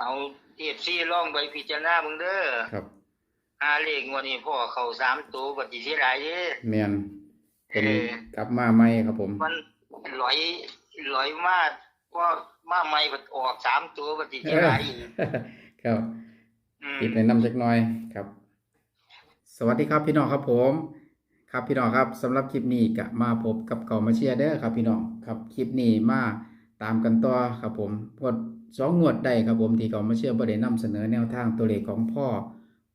เอาเอฟซีล่องไปพิจารณาเบิ่งเด้อครับหาเลขงวันนี้พ่อเข้าสามตัวปฏิเสียหลายเด้อแมนเป็นเออกลับมาใหม่ครับผม มันลอยลอยมากก็มาใหม่บัดออกสามตัวปฏิเสียหลายอีกครับอืมปิดในน้ำจักหน่อยครับ สวัสดีครับพี่น้องครับผม ครับพี่น้องครับสำหรับคลิปนี้ก็มาพบกับเก่ามาเชียร์เด้อครับ พี่น้องครับคลิปนี้มา ตามกันต่อครับผมพดสองงวดได้ครับผมที่เก่ามาเชียร์บ่ได้นำเสนอแนวทางตัวเลขของพ่อ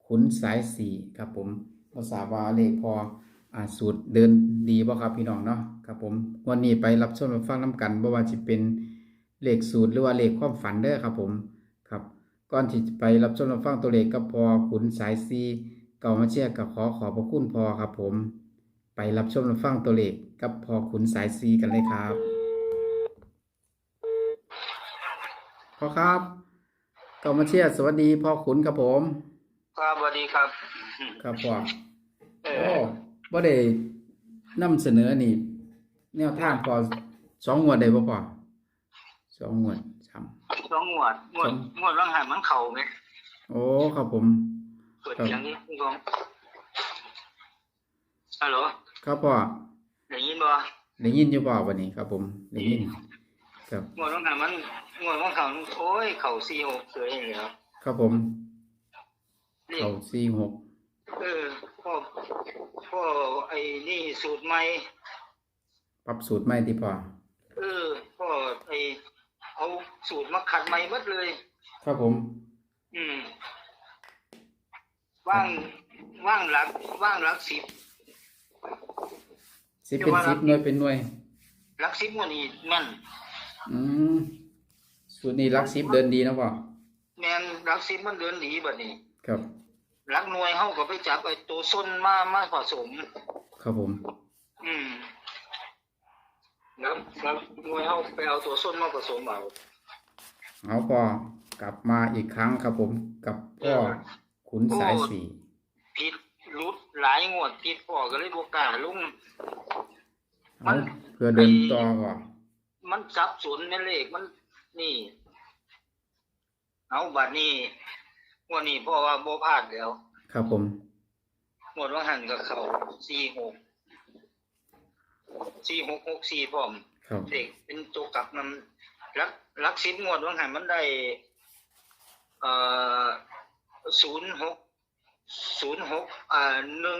ขุนสายสีครับผมภาษาวาเลขพออ่าสูตรเดินดีบ่ครับพี่น้องเนาะครับผมวันนี้ไปรับชมรับฟังน้กันบ่ว่าจะเป็นเลขสูตรหรือว่าเลขความฝันเด้อครับผมครับก่อนที่จะไปรับชมรับฟังตัวเลขกับพอขุนสายซีเก่ามาเชียร์กับขอขอบพระคุณพอครับผม ไปรับชมรับฟังตัวเลขกับพอขุนสายซีกันเลยครับ พอครับเก่ามาเชียร์สวัสดีพอขุนครับผม ครับสวัสดีครับ ครับพอเอโอ้อบ่ได้นำเสนอนี่ แนวทางพอสองงวดได้บ่พอสองงวดสามสองงวดงวดงวดว่างหันมันเข่าไหมโอ้ครับผมเปิดเสียงนี้คุณกองฮัลโหลครับพ่อได้ยินบ่ได้ยินอยู่บ่วันนี้ครับผมได้ยิน ครับงวดว่างหันมัน งวดว่างเขาโอ้ย เข่าซีหกเฉยเลยครับครับผมนี่เขาสี่หกเออพ่อพ่อไอ้นี่สูตรใหม่ปรับสูตรใหม่ที่พ่อเออพ่อไอ้เอาสูตรมาขัดใหม่หมดเลย ครับผม อืม ว่างว่างหลักว่างหลักสิบสิบเป็นสิบหน่วยเป็นหน่วยหลักสิบวันนี้แม่นอืม สูตรนี้รักสิบเดินดีนะพ่อแม่นหลักสิบมันเดินดีบัดนี้ ครับหลักหน่วยเฮาก็ไปจับไอ้ตัวส้นมามาผสม ครับผม อืมแล้วแล้วหน่วยเฮาไปเอาตัวส้นมาผสมเอาเอาพ่อกลับมาอีกครั้งครับผมกับพ่อขุนสายสีผิดรุดหลายงวดผิดพ่อก็เลยบ่กล้าลงมัเอานเพื่อเดินต่อพ่อมันสับสนในเลขมัน นี่ เอาบัดนี้งวดนี้พ่อว่าบ่พลาดแล้วครับผมงวดว่าหันกับเขาสี่หกสี่หกหกสี่พร้อมครับเด็กเป็นตัวกลับมันลักลักสิบงวดว่าหันมันได้ เอ่อศูนย์หกศูนย์หกอ่าหนึ่ง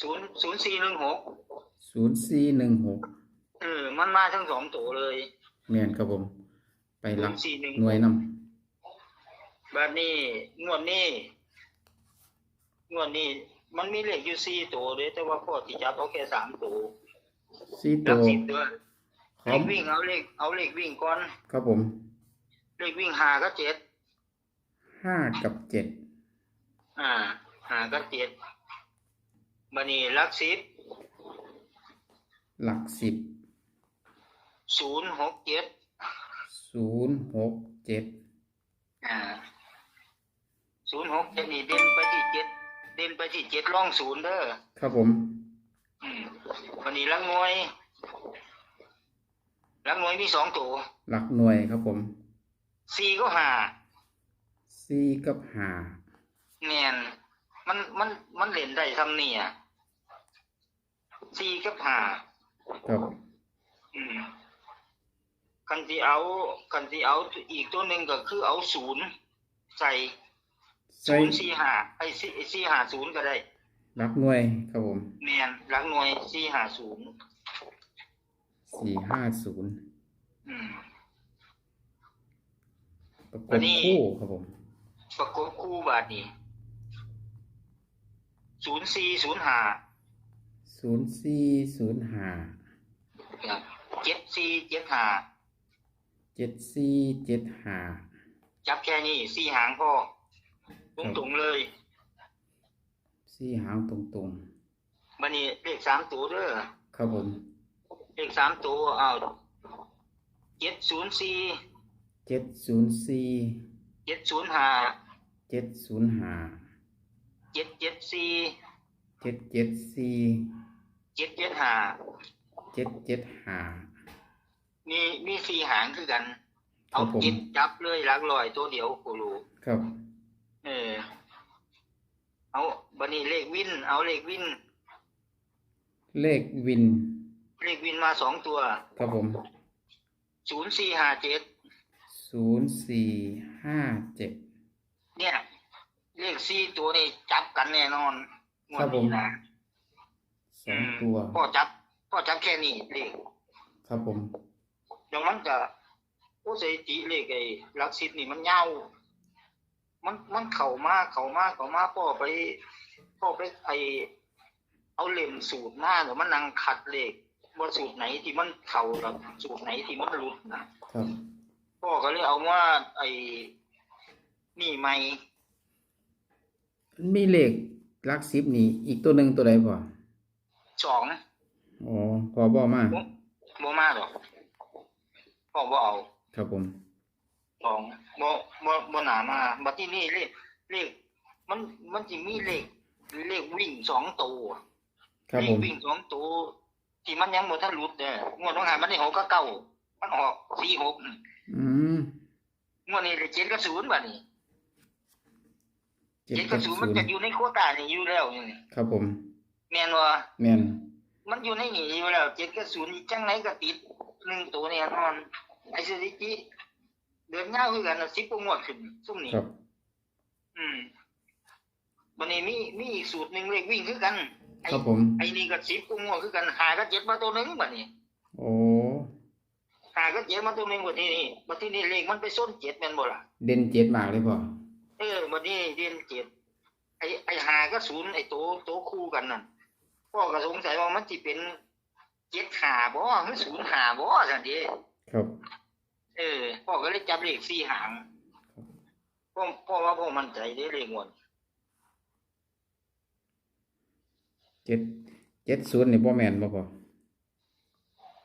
ศูนย์ศูนย์สี่หนึ่งหกศูนย์สี่หนึ่งหกเออมันมาทั้งสองตัวเลยแม่นครับผม ไปศูรักนย์สี่หนึ่งหน่วยนแบบนี้งวดนี้งวดนี้ มันมีเลขอยู่สี่ตัวเลยแต่ว่าพ่อที่จับเอาแค่สามตัวำสี่ลัตักวสิบตัวพเลร้อมขวิ่งเอาเลขเอาเลขวิ่งก่อนครับผม เลขวิ่งหาก็เจ็ดห้ากับเจ็ดอ่าหาก็เจ็ดบันนี้ลักสิบหลักสิบศูนย์หกเจ็ด ศูนย์หกเจ็ดอ่าศูนย์หกเจ็ดนี่เด่นไปที่เจ็ดเด่นไปที่เจ็ดร่องศูนย์เด้อครับผมอืมวันนี้ลักหน่วยลักหน่วยมีสองตัวหลักหน่วยครับผมสี่ก็หาสี่กับห้าแมนมันมันมันเล่นได้ทำนี่อะสี่กับหาครับอืม คันที่เอาคันที่เอาอีกตัวหนึ่งก็คือเอาศูนย์ใส่ใส่ ศูนย์สี่หาไอ้สี่สี่หาศูนย์ก็ได้หลักหน่วยครับผมแมนหลักหน่วยสี่หาศูนย์สี่ห้าศูนย์อืม ประกอับนนี้ คู่ครับผมประกบคู่บาทนี้ศูนย์สี่ศูนย์หาศูนย์สี่ศูนย์ห้าเจ็ดสี่เจ็ดหา เจ็ดสี่เจ็ดห้าจับแค่นี้สี่หางพ่อตรงตรงๆเลยสี่หางตรงบันนี้เลขสามตัวเด้อๆ ครับผม เลขสามตัวเอาเจ็ดศูนย์สี่เจ็ดศูนย์สี่เจ็ดศูนย์ห้าเจ็ดศูนย์ห้าเจ็ดเจ็ดสี่เจ็ดเจ็ดสี่เจ็ดเจ็ดห้าเจ็ดเจ็ดห้า มีมีสี่หางคือกัน เอาครับผมจิตจับเลยหลักลอยตัวเดียวกูรู้ครับ เออ เอาบันนี้เลขวิน เอาเลขวิน เลขวิน เลขวินมาสองตัว ครับผมศูนย์สี่ห้าเจ็ดศูนย์สี่ห้าเจ็ดเนี่ย เลขสี่ตัวนี้จับกันแน่นอนงวดนี้นะสองตัวพ่อจับพ่อจับแค่นี้เลขครับผม อย่างมันก็โอ้สถิติเลขไอ้หลักสิบนี่มันยาวมันมันเข่ามาเข่ามาเข่ามาพ่อไปพ่อไปไอเอาเล่มสูตรหน้าหรือมันนั่งขัดเลขว่าสูตรไหนที่มันเข่ากับสูตรไหนที่มันหลุดนะครับพ่อก็เลยเอาว่า ไอ้นี่ไม่มีเลขหลักสิบนี่อีกตัวหนึ่งตัวใดพอสองอ๋อพอบ่มาบ่มาหรอก พ่อบ่เอา ครับผมสองบ่บ่บ่หนามาบัดที่นี่เลขเลขมันมันสิมีเลขเลขวิ่งสองตัวครับเลผขมวิ่งสองตัวที่มันยังบ่ทันหลุดเด้องวดต้องหามันได้หกกับเก้ามันออกสี่หกอืมงวดนี้ได้เจ็ดกับศูนย์บัดนี้เจ็ดเจ็ดกักับบศูนย์ศูมันนย์จะอยู่ในโควต้านี่อยู่แล้วนี่ครับผมแม่นว่า แม่นมันอยู่ในนี่อยู่แล้วเจ็ดกับศูนย์นี่จังไหนก็ติดหนึ่งตัวเนี่ยนอน ไอ้สถิติเดือนยาวคือกันนะสิบกว่างวดขึ้นซุ่มนี่ครับ อืมวันนี้มีมีอีกสูตรหนึ่งเลขวิ่งคือกัน ไอ้ครับผม ไอ้นี่ก็สิบกว่างวดคือกันหาก็เจ็ดมาตัวหนึงบัดนี้โอ้หาก็เจ็ดมาตัวหนึงบัดนี้นี่บัดที่นี่เลขมันไปส้นเจ็ดแม่นบ่ล่ะ เด่นเจ็ดมากเลยพอเออบัดนี้เรียนเจ็ดไอ้ไอ้หาก็ศูนย์ไอ้โตโตคู่กันนั่นพ่อก็สงสัยว่ามันสิเป็นเจ็ดหาบ่หรือศูนย์หาบ่ซั่นเด้ ครับเออพ่อก็เลยจับเลขสี่หางพ่อพ่อว่าพ่อมั่นใจได้เลขงวดเจ็ดเจ็ดศูนย์นี่บ่แม่นบ่พอ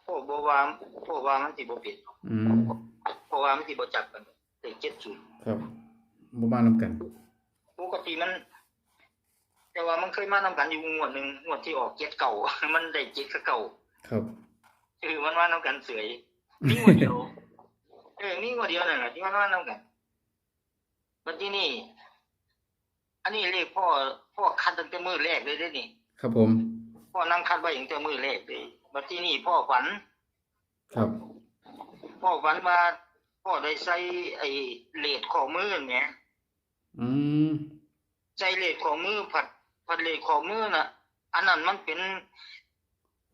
พ่อบ่ว่าพ่อว่ามันสิบ่เป็นอืมเพราะว่ามันสิบ่จับกันเลขเจ็ดศูนย์ครับบ่มานำกันปกติมัน แต่ว่ามันเคยมานำกันอยู่งวดหนึ่งงวดที่ออกเจ็ดเก่า มันได้เจ็ดกับเก่าครับเออมันมานำกันเสย นี่งวดเดียวเออนี่งวดเดียวนั่นแหละที่มันมานำกันบัดที่นี่ อันนี้เลขพ่อพ่อคัดตั้งแต่มือแรกเลยเด้อนี่ ครับผม พ่อนั่งคัดไว้ตั้งแต่มือแรกเลยบัดที่นี่พ่อฝัน ครับ พ่อฝันว่าพ่อได้ใส่ไอ้เลดข้อมือเนี่ยอืมใจเลขของมือผัดผัดเลขของมือน่ะ อันนั้นมันเป็น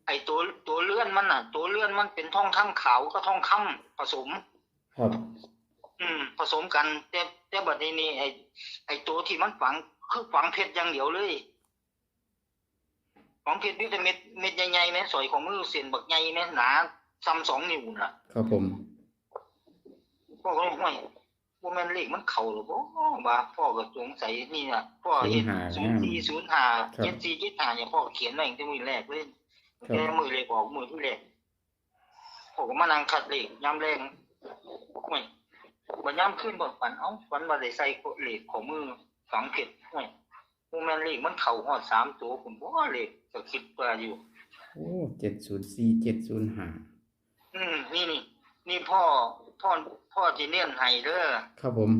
ไอตัวตัวเลื่ อนมันน่ะ ตัวเลื่อนมันเป็นทองคำขาวก็ทองคำผสม ครับ อืม ผสมกัน แต่แต่บัดนี้นี่ไอไอตัวที่มันฝังคือฝังเพชรอย่างเดียวเลยฝังเพชรนี่แต่เม็ดเม็ดใหญ่ๆแม่สอยของมือเส้นบักใหญ่แม่หนาซ้ำสองนิ้วน่ะครับผมพ่อก็เลยห่วยว่ามันเลขมันเข่าหรือเปล่าว่าพ่อก็สงสัยนี่น่ะพ่อเห็นศูนย์สี่ศูนย์ห้าเจ็ดสี่เจ็ดห้าเนี่ยพ่อเขียนไว้ตั้งแต่มือแรกเลย แค่มือเลขออกมือที่แรกพ่อก็มานั่งคัดเลขย้ำแรงห่วยบันย้ำขึ้นบ่ฝันเอ้าฝันว่าได้ใส่เลขของมือฝังเผ็ดห่วยว่ามันเลขมันเข่าหอดสามตัวผมบ่เลขก็คิดว่าอยู่ โอ้เจ็ดศูนย์สี่เจ็ดศูนย์ห้าอืมนี่นี่นี่พ่อพ่อพ่อที่เนียนไห้เด้อครับผม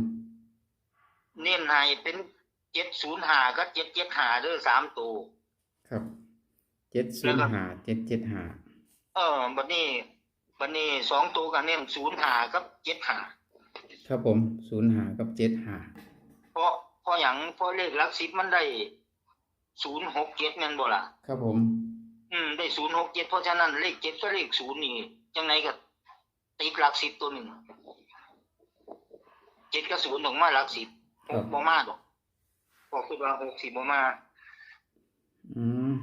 เน้นให้เป็นเจ็ดศูนย์หาก็เจ็ดเจ็ดหาเด้อสามตัวครับ เจ็ดศูนย์ห้าเจ็ดเจ็ดห้าเออบัดนี้บัดนี้สองตัวกันเน้นศูนย์หากับเจ็ดหาครับผมศูนย์ห้ากับเจ็ดห้าเพราะเพราะอย่างเพราะเลขหลักสิบมันได้ศูนย์หกเจ็ดแม่นบ่ล่ะครับผม อืมได้ศูนย์หกเจ็ดเพราะฉะนั้นเลขเจ็ดก็เลขศูนย์นี่จังไหนก็ติดหลักสิบตัวหนึ่งเจ็ดกับศูนย์ต้องมาหลักสิบหกบ่มาดอกพอคิดว่าหกสิบบ่มา อืม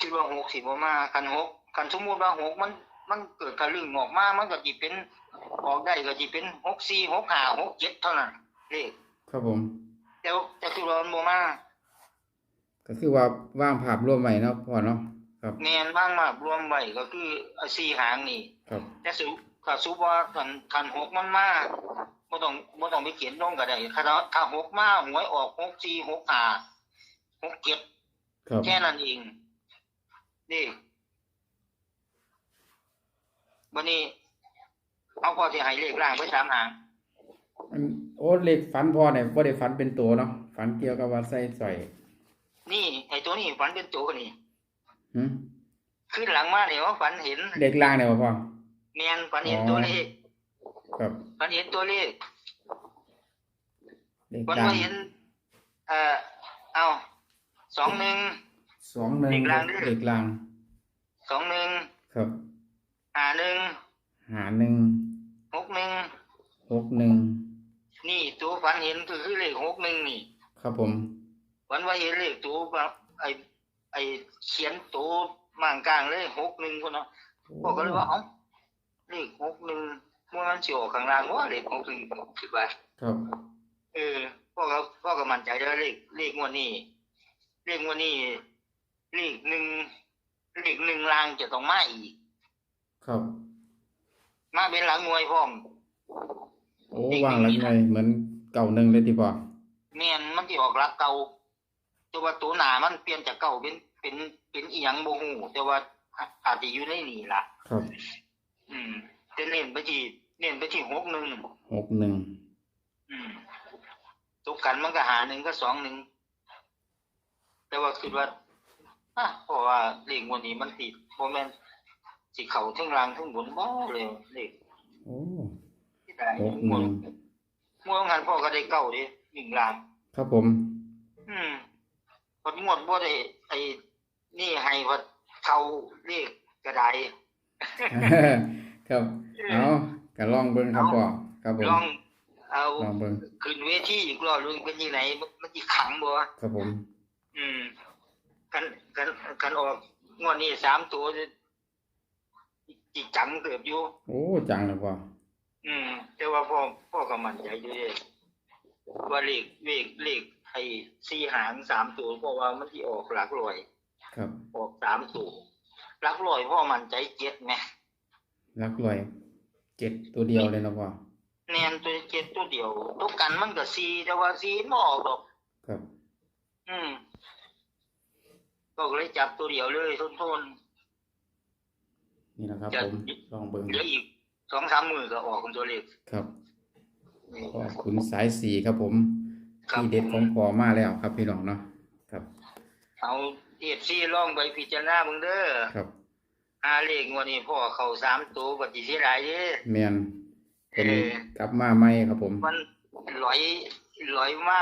คิดว่าหกสิบประมาคันหกคันสมมติว่าหกมัน มันเกิดกระลึงออกมามันก็จีเป็นออกได้ก็จีเป็นหกสี่หกห้าหกเจ็ดเท่านั้นเลขครับผมแต่ว่าแต่คือว่ามันบ่มาก็คือว่าว่างภาพร่วมไว้เนาะพ่อเนาะครับแมนบ้างมากรวมไว้ก็คือเอาสี่หางนี่ครับแต่สุถ้าสุว่าคันคันหกมันมาบ่ต้องบ่ต้องไปเขียนลงก็ได้ถ้าถ้าหกมาหวยออกหกสี่หกห้าหกเจ็ดครับแค่นั้นเอง นี่วันนี้เอาพอที่ให้เลขล่างไปสามหางอันโอ้เลขฝันพ่อเนี่ยบ่ได้ฝันเป็นตัวเนาะฝันเกี่ยวกับว่าใส่สร้อยนี่ไอ้ตัวนี้ฝันเป็นตัวนี่หึขึ้นหลังมาเนี่ยว่าฝันเห็นเลขล่างเนี่ยบ่พ่อแมนฝันเห็นตัวเลขครับฝันเห็นตัวเลขเลขฝันล่างว่าเห็น เอ่อเอาสองหนึ่ง สองหนึ่งเลขล่างด้วยเลขล่าง สองหนึ่งครับหาหนึ่งหาหนึ่งหกหนึ่งหกหนึ่งนี่ตัวฝันเห็นก็คือเลขหกหนึ่งนี่ครับผม ฝันว่าเห็นเลขตัวแบบไอ้ไอ้เขียนตัวมางกลางเลยหกหนึ่งคนเนาะพ่อก็เลยว่าเอ้าเลขหกหนึ่งเมื่อมันสิออกข้างล่างว่าเลขหกหนึ่งคิดว่า ครับเออพ่อก็พ่อก็มั่นใจว่าเลขเลขงวดนี้เลขงวดนี้ เลขหนึ่งเลขหนึ่งลางจะต้องมาอีก ครับ มาเป็นหลังงวยพร้อมโอ้วางแล้วไงเหมือนเก่าหนึ่งเลยที่พ่อแม่นมันที่ออกหลักเก่าแต่ว่าตัวหนามันเปลี่ยนจากเก่าเป็นเป็นเป็นอีหยังโมหูแต่ว่าอาอาจจะอยู่ในนี่ล่ะ ครับ อืมจะเน้นไปที่เน้นไปที่หกหนึ่งหกหนึ่งอืมตกกันมันก็หาหนึ่งก็สองหนึ่งแต่ว่าคิดว่าอะ เพราะว่าเลขงวันนี้มันติดโมเมนสิเข่าทั้งรางทั้งบนบ่เลยเลขโอ้ที่ได้หกหนึ่งงวดงานพ่อก็ได้เก้าดิหนึ่งล้านครับผม อืมพอดงวดบ่ได้ไอ้นี่ให้ว่าเขาเลขกระไดครับ เอาก็ลองเบิ่งครับพ่อครับผมลองเอาลองเบิ่งขึ้นเวทีอีกรอบนึงเป็นยังไงมันมันสิขังบ่ครับผม อืม กันกันกันออกงวดนี้สามตัวจะจิกจังเกือบอยู่ โอ้จังเลยพ่ออืม แต่ว่าพ่อพ่อก็มั่นใจอยู่เด้ว่าเลขเลขเลขไอ้สี่หางสามตัวเพราะว่ามันที่ออกหลักร้อย ครับ ออกสามตัวหลักร้อยพ่อมั่นใจเจ็ดไหมรักรวยเจ็ดตัวเดียวเลยนะพ่อแนนตัวเจ็ดตัวเดียวตัวกันมันก็สี่แต่ว่าสี่ไม่ออกหรอก ครับ อืม ก็เลยจับตัวเดียวเลยทนทนนี่นะครับจะผมลองเบิ่งๆเหลืออีกสองสามมือก็ออกเป็นตัวเลขครับพ่อคุณสายสีครับผมครับที่เด็ดของพ่อมาแล้วครับพี่น้องเนาะครับ เอาเอฟซีล่องไปพิจารณาเบิ่งเด้อครับหาเลขงวันนี้พ่อเข้าสามตัวปฏิเสธหลายเด้แมนเป็นเออกลับมาใหม่ครับผม มันลอยลอยมา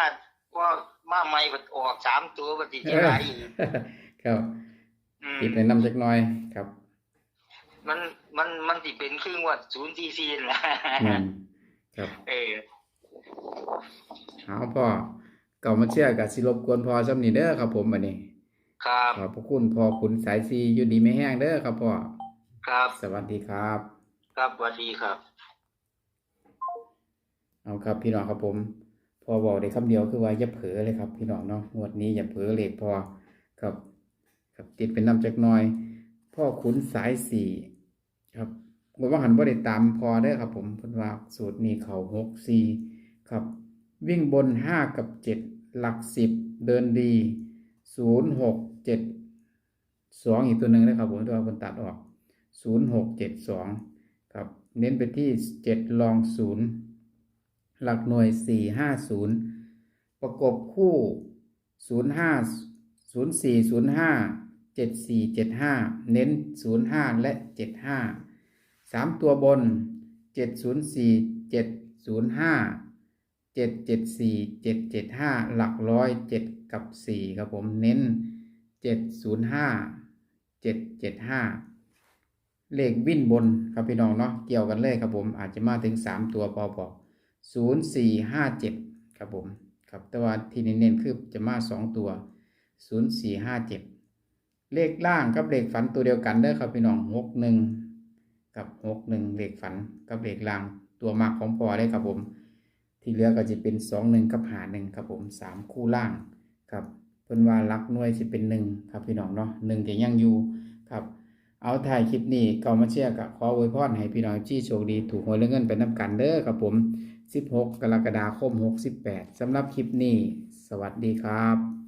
ว่ามาใหม่บัดออกสามตัวปฏิเสธหลายอีกครับอืมติดในน้ำจักหน้อยครับมันมันมันสิเป็นครึ่งว่าศูนย์สี่สี่นะแมนครับเออเอาพ่อเก่ามาเชื่อกับสิรบกวนพ่อซ้ำนี่เด้อครับผมอันนี้ ครับขอบพระคุณพ่อคุณสายสีอยู่ดีไม่แห้งเด้อครับพ่อครับสวัสดีครับ ครับสวัสดีครับ เอาครับพี่น้องครับผม พอบอกได้คำเดียวคือว่าอย่าเผลอเลยครับ พี่น้องเนาะงวดนี้อย่าเผลอเลขพอครับครับติดเป็นน้ำจักน้อย พ่อขุนสายสี่ครับงวดว่าหันบ่ได้ตามพอได้ครับ ผมพิ่นว่าสูตรนี้เขาหกสี่ครับ วิ่งบนห้ากับเจ็ดหลักสิบเดินดีศูนย์หกเจ็ดสองอีกตัวหนึ่งนะครับผมตัวคนตัดออกศูนย์หกเจ็ดสองครับ เน้นไปที่เจ็ดลองศูนย์ หลักหน่วย 450 ประกบคู่ 05 0405 7475 เน้น 05 และ 75 3 ตัวบน 704 705 774 775 หลักร้อย 7 กับ 4 ครับผมเน้น 705 775 เลขวิ่นบนครับพี่น้องเนาะเกี่ยวกันเลยครับผมอาจจะมาถึง 3 ตัวพอบอก ศูนย์สี่ห้าเจ็ดครับผมครับแต่ว่าที่เน้นๆคือจะมาสองตัวศูนย์สี่ห้าเจ็ดเลขล่างกับเลขฝันตัวเดียวกันเด้อครับพี่น้องหกหนึ่งกับหกหนึ่งเลขฝันกับเลขล่างตัวมากของพอได้ครับผม ที่เหลือก็จะเป็นสองหนึ่งกับหาหนึ่งครับผมสามคู่ล่างครับเพิ่นว่ารักหน่วยสิเป็นหนึ่งครับพี่น้องเนาะหนึ่งจะยังอยู่ครับเอาถ่ายคลิปนี้ก็มาเชียร์กับขออวยพรให้พี่น้องที่โชคดีถูกหวยและเงินไปน้ำกันเด้อครับผม 16 กรกฎาคม 68สำหรับคลิปนี้ สวัสดีครับ